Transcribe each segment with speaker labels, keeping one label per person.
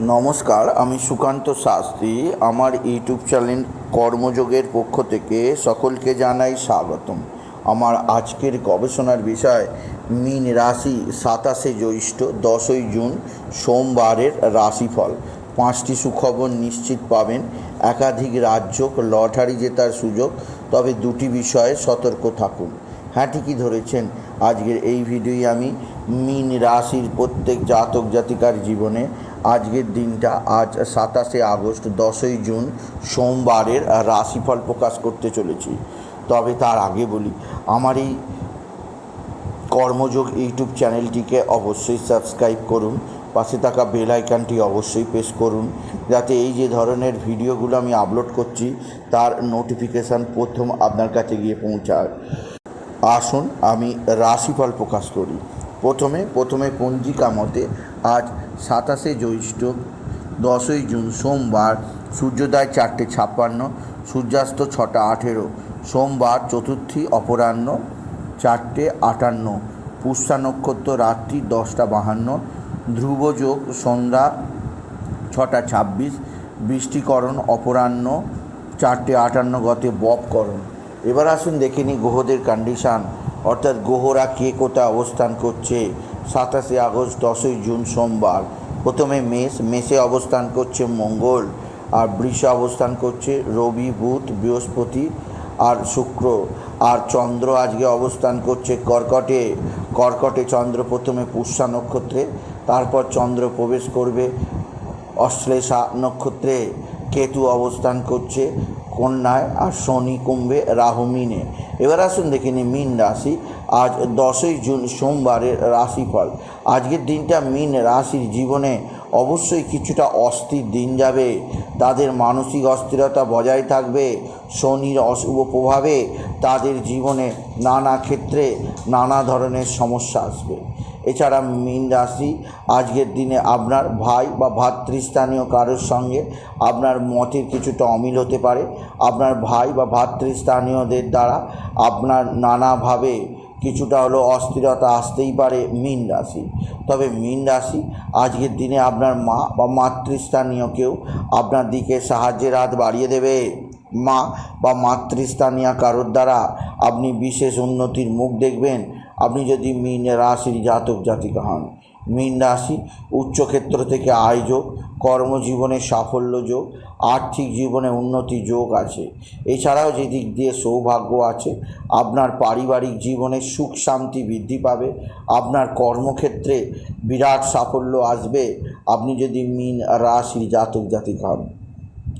Speaker 1: নমস্কার, আমি সুকান্ত শাস্ত্রী। আমার ইউটিউব চ্যানেল কর্মযোগের পক্ষ থেকে সকলকে জানাই স্বাগতম। আমার আজকের গবেষণার বিষয়, মীন রাশি সাতাশে জ্যৈষ্ঠ, দশই জুন, সোমবারের রাশিফল। পাঁচটি সুখবর নিশ্চিত পাবেন। একাধিক রাজ্য লটারি জেতার সুযোগ, তবে দুটি বিষয়ে সতর্ক থাকুন। হ্যাঁ ঠিকই ধরেছেন। আজকের এই ভিডিওই আমি মীন রাশির প্রত্যেক জাতক জাতিকার জীবনে আজকের দিনটা আজ সাতাশে আগস্ট, দশই জুন সোমবারের রাশিফল প্রকাশ করতে চলেছি। তবে তার আগে বলি, আমার এই কর্মযোগ ইউটিউব চ্যানেলটিকে অবশ্যই সাবস্ক্রাইব করুন, পাশে থাকা বেল আইকনটি অবশ্যই প্রেস করুন, যাতে এই যে ধরনের ভিডিওগুলো আমি আপলোড করছি, তার নোটিফিকেশান প্রথম আপনার কাছে গিয়ে পৌঁছায়। আসুন, আমি রাশিফল প্রকাশ করি। প্রথমে প্রথমে পঞ্জিকা মতে আজ সাতাশে জ্যৈষ্ঠ, দশই জুন সোমবার, সূর্যোদয় চারটে ছাপ্পান্ন, সূর্যাস্ত ছটা আঠেরো, সোমবার চতুর্থী অপরাহ্ন চারটে আটান্ন, পুষ্যা নক্ষত্র রাত্রি দশটা বাহান্ন, ধ্রুবযোগ সন্ধ্যা ছটা ছাব্বিশ, বৃষ্টিকরণ অপরাহ্ন চারটে আটান্ন গতে বপকরণ। এবার আসুন দেখে নিই গ্রহদের কন্ডিশান অর্থাৎ গ্রহরা কে কোথায় অবস্থান করছে। সাতাশে আগস্ট, দশই জুন সোমবার। প্রথমে মেষ, মেষে অবস্থান করছে মঙ্গল, আর বৃষে অবস্থান করছে রবি, বুধ, বৃহস্পতি আর শুক্র। আর চন্দ্র আজকে অবস্থান করছে কর্কটে। কর্কটে চন্দ্র প্রথমে পুষ্যা নক্ষত্রে, তারপর চন্দ্র প্রবেশ করবে অশ্লেষা নক্ষত্রে। কেতু অবস্থান করছে কন্যায় আর শনি কুম্ভে রাহু মিনে। এবার আসুন দেখে নিই মীন রাশি। আজ দশই জুন সোমবারের রাশিফল। আজকের দিনটা মীন রাশির জীবনে অবশ্যই কিছুটা অস্থির দিন যাবে। তাদের মানসিক অস্থিরতা বজায় থাকবে, শনির অশুভ প্রভাবে তাদের জীবনে নানা ক্ষেত্রে নানা ধরনের সমস্যা আসবে। এছাড়া মীন রাশি, আজকের দিনে আপনার ভাই বা ভাতৃস্থানীয় কারোর সঙ্গে আপনার মতের কিছুটা অমিল হতে পারে। আপনার ভাই বা ভাতৃস্থানীয়দের দ্বারা আপনার নানাভাবে কিছুটা হলো অস্থিরতা আসতেই পারে মীন রাশি। তবে মীন রাশি, আজকের দিনে আপনার মা বা মাতৃস্থানীয় কেউ আপনার দিকে সাহায্যের হাত বাড়িয়ে দেবে। মা বা মাতৃস্থানীয় কারোর দ্বারা আপনি বিশেষ উন্নতির মুখ দেখবেন। আপনি যদি মীন রাশির জাতক জাতিকা হন, মীন রাশি উচ্চক্ষেত্র থেকে আয় যোগ, কর্মজীবনে সাফল্য যোগ, আর্থিক জীবনে উন্নতি যোগ আছে। এছাড়াও যে দিক দিয়ে সৌভাগ্য আছে, আপনার পারিবারিক জীবনে সুখ শান্তি বৃদ্ধি পাবে, আপনার কর্মক্ষেত্রে বিরাট সাফল্য আসবে। আপনি যদি মীন রাশির জাতক জাতিকা হন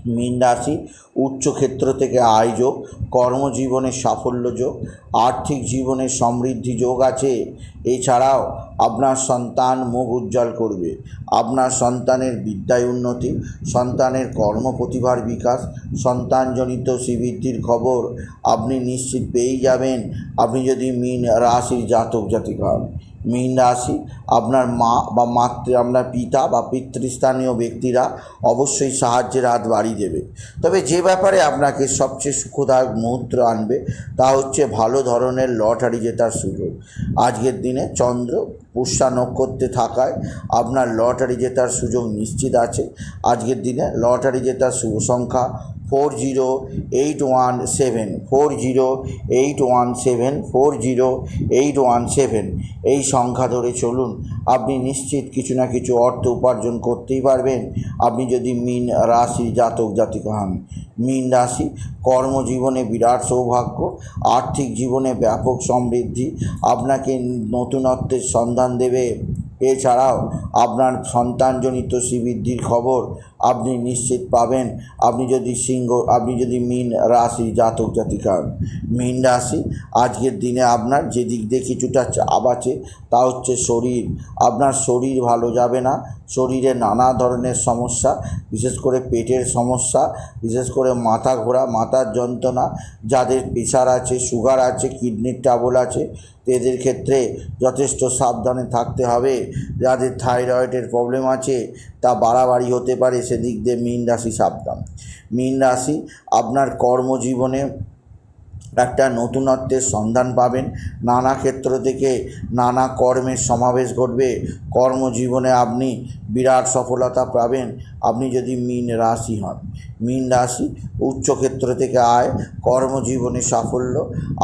Speaker 1: মীন রাশি, উচ্চক্ষেত্র থেকে আয় যোগ, কর্মজীবনে সাফল্য যোগ, আর্থিক জীবনে সমৃদ্ধি যোগ আছে। এছাড়াও আপনার সন্তান মুখ উজ্জ্বল করবে। আপনার সন্তানের বিদ্যায় উন্নতি, সন্তানের কর্ম প্রতিভার বিকাশ, সন্তানজনিত শ্রীবৃদ্ধির খবর আপনি নিশ্চিত পেয়েই যাবেন। আপনি যদি মীন রাশির জাতক জাতিকা হন। মীন রাশি। আপনার মা বা মাতৃ, আপনার পিতা বা পিতৃস্থানীয় ব্যক্তিরা অবশ্যই সাহায্যের হাত বাড়িয়ে দেবে। তবে যে ব্যাপারে আপনাকে সবচেয়ে সুখদায়ক মুহূর্ত আনবে, তা হচ্ছে ভালো ধরনের লটারি জেতার সুযোগ। আজকের দিনে চন্দ্র পুষ্যা নক্ষত্রে থাকায় আপনার লটারি জেতার সুযোগ নিশ্চিত আছে। আজকের দিনে লটারি জেতার শুভ সংখ্যা four zero eight one seven four zero eight one seven four zero eight one seven এই সংখ্যা ধরে চলুন। আপনি নিশ্চিত কিছু না কিছু অর্থ উপার্জন করতেই পারবেন। আপনি যদি মিন রাশি জাতক জাতিক হন, মিন রাশি কর্মজীবনে বিরাট সৌভাগ্য, আর্থিক জীবনে ব্যাপক সমৃদ্ধি, আপনাকে নতুনত্বের সন্ধান দেবে। এছাড়াও আপনার সন্তানজনিত শ্রীবৃদ্ধির খবর আপনি নিশ্চিত পাবেন। আপনি যদি সিংহ, আপনি যদি মীন রাশি জাতক জাতিকা হন। মীন রাশি, আজকের দিনে আপনার যে দিক দিয়ে কিছুটা চাপ আছে তা হচ্ছে শরীর। আপনার শরীর ভালো যাবে না। শরীরে নানা ধরনের সমস্যা, বিশেষ করে পেটের সমস্যা, বিশেষ করে মাথা ঘোরা, মাথার যন্ত্রণা, যাদের প্রেশার আছে, সুগার আছে, কিডনির ট্রাবল আছে এদের ক্ষেত্রে যথেষ্ট সাবধানে থাকতে হবে। যাদের থাইরয়েডের প্রবলেম আছে তা বাড়াবাড়ি হতে পারে, সেদিক দিয়ে মীন রাশি সাবধান। মীন রাশি, আপনার কর্মজীবনে একটা নতুনত্বের সন্ধান পাবেন। নানা ক্ষেত্র থেকে নানা কর্মের সমাবেশ ঘটবে। কর্মজীবনে আপনি বিরাট সফলতা পাবেন। আপনি যদি মীন রাশি হন, মীন রাশি উচ্চক্ষেত্র থেকে আয়, কর্মজীবনে সাফল্য,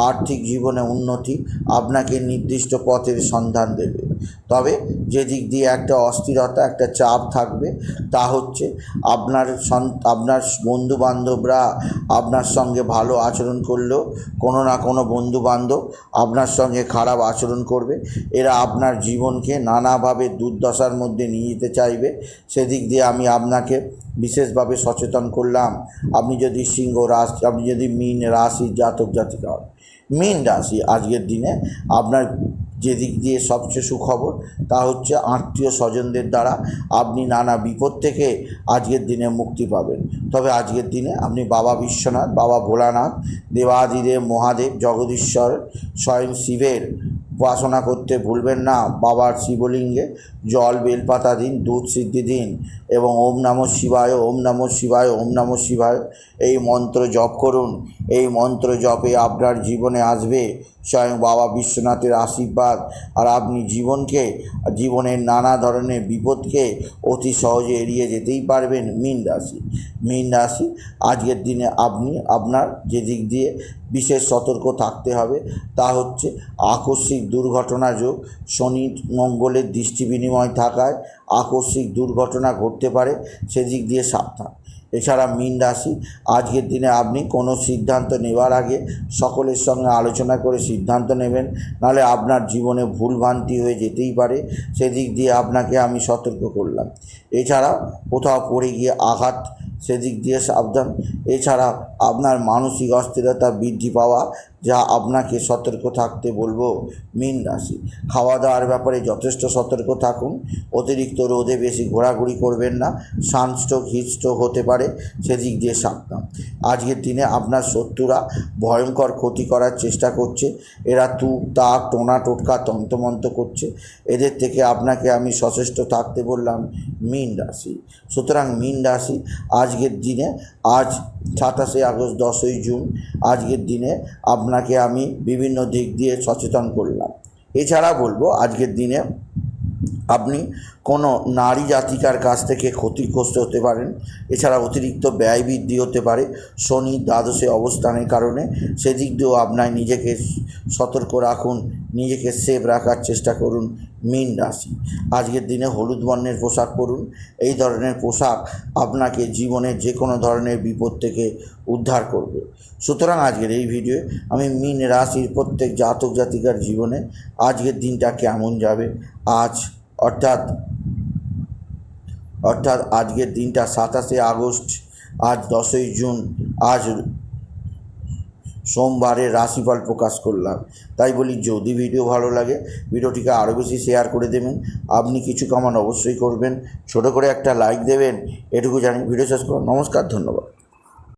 Speaker 1: আর্থিক জীবনে উন্নতি, আপনাকে নির্দিষ্ট পথের সন্ধান দেবে। তবে যে দিক দিয়ে একটা অস্থিরতা, একটা চাপ থাকবে, তা হচ্ছে আপনার সন- আপনার বন্ধু বান্ধবরা আপনার সঙ্গে ভালো আচরণ করলেও কোনো না কোনো বন্ধু বান্ধব আপনার সঙ্গে খারাপ আচরণ করবে। এরা আপনার জীবনকে নানাভাবে দুর্দশার মধ্যে নিয়ে যেতে চাইবে। সেদিক দিয়ে আমি আপনাকে বিশেষভাবে সচেতন করলাম। আপনি যদি সিংহ রাশি, আপনি যদি মীন রাশির জাতক জাতিকা হন, মীন রাশি আজকের দিনে আপনার যে দিক দিয়ে সবচেয়ে সুখবর, তা হচ্ছে আত্মীয় স্বজনদের দ্বারা আপনি নানা বিপদ থেকে আজকের দিনে মুক্তি পাবেন। তবে আজকের দিনে আপনি বাবা বিশ্বনাথ, বাবা ভোলানাথ, দেবাদিদেব, মহাদেব, জগদীশ্বর, স্বয়ং শিবের উপাসনা করতে ভুলবেন না। বাবার শিবলিঙ্গে জল, বেলপাতা দিন, দুধ সিদ্ধি দিন এবং ওম নমঃ শিবায়, ওম নমঃ শিবায়, ওম নমঃ শিবায় এই মন্ত্র জপ করুন। এই মন্ত্র জপে আপনার জীবনে আসবে স্বয়ং বাবা বিশ্বনাথের আশীর্বাদ আর আপনি জীবনকে, জীবনের নানা ধরনের বিপদকে অতি সহজে এড়িয়ে যেতেই পারবেন মীন রাশি। মীন রাশি, আজকের দিনে আপনি, আপনার যে দিক দিয়ে বিশেষ সতর্ক থাকতে হবে তা হচ্ছে আকস্মিক দুর্ঘটনা যোগ, শনি মঙ্গলের দৃষ্টি বিনিময় থাকায় আকস্মিক দুর্ঘটনা ঘটতে পারে, সেদিক দিয়ে সাবধান। এছাড়া মীন রাশি, আজকের দিনে আপনি কোনো সিদ্ধান্ত নেওয়ার আগে সকলের সঙ্গে আলোচনা করে সিদ্ধান্ত নেবেন, নাহলে আপনার জীবনে ভুলভ্রান্তি হয়ে যেতেই পারে, সেদিক দিয়ে আপনাকে আমি সতর্ক করলাম। এছাড়া কোথাও পড়ে গিয়ে আঘাত, সেদিক দিয়ে সাবধান। এছাড়া আপনার মানসিক অস্থিরতা বৃদ্ধি পাওয়া যা আপনাকে সতর্ক থাকতে বলব মীন রাশি। খাওয়া দাওয়ার ব্যাপারে যথেষ্ট সতর্ক থাকুন। অতিরিক্ত রোদে বেশি ঘোরাঘুরি করবেন না। সানস্ট্রোক হিটস্ট্রোক হতে পারে। সেদিক দিয়ে সাবধান। আজকের দিনে আপনার শত্রুরা ভয়ঙ্কর ক্ষতি করার চেষ্টা করছে। এরা তু, তাক, টোনা, টোটকা, তন্তমন্ত করছে। এদের থেকে আপনাকে আমি সচেষ্ট থাকতে বললাম মীন রাশি। সুতরাং মীন রাশি, আজকের দিনে, আজ সাতাশে আগস্ট দশই জুন, আজকের দিনে আপনাকে আমি বিভিন্ন দিক দিয়ে সচেতন করলাম। এছাড়া বলব আজকের দিনে আপনি কোনো নারী জাতিকার কাছ থেকে ক্ষতিগ্রস্ত হতে পারেন। এছাড়া অতিরিক্ত ব্যয় বৃদ্ধি হতে পারে। শনি দ্বাদশে অবস্থানের কারণে সেদিক দিয়েও আপনার নিজেকে সতর্ক রাখুন, নিজেকে সেভ রাখার চেষ্টা করুন মীন রাশি। আজকের দিনে হলুদ বর্ণের পোশাক পরুন। এই ধরনের পোশাক আপনাকে জীবনের যে কোনো ধরনের বিপদ থেকে উদ্ধার করবে। সুতরাং আজকের এই ভিডিওয়ে আমি মীন রাশির প্রত্যেক জাতক জাতিকার জীবনে আজকের দিনটা কেমন যাবে, আজ অর্থাৎ অর্থাৎ আজকের দিনটা সাতাশে আগস্ট, আজ দশই জুন, আজ সোমবারে রাশিফল প্রকাশ করলাম। তাই বলি, যদি ভিডিও ভালো লাগে, ভিডিওটিকে আরও বেশি শেয়ার করে দেবেন। আপনি কিছু কামান অবশ্যই করবেন। ছোট করে একটা লাইক দেবেন। এটুকু জানি। ভিডিও শেষ করুন নমস্কার, ধন্যবাদ।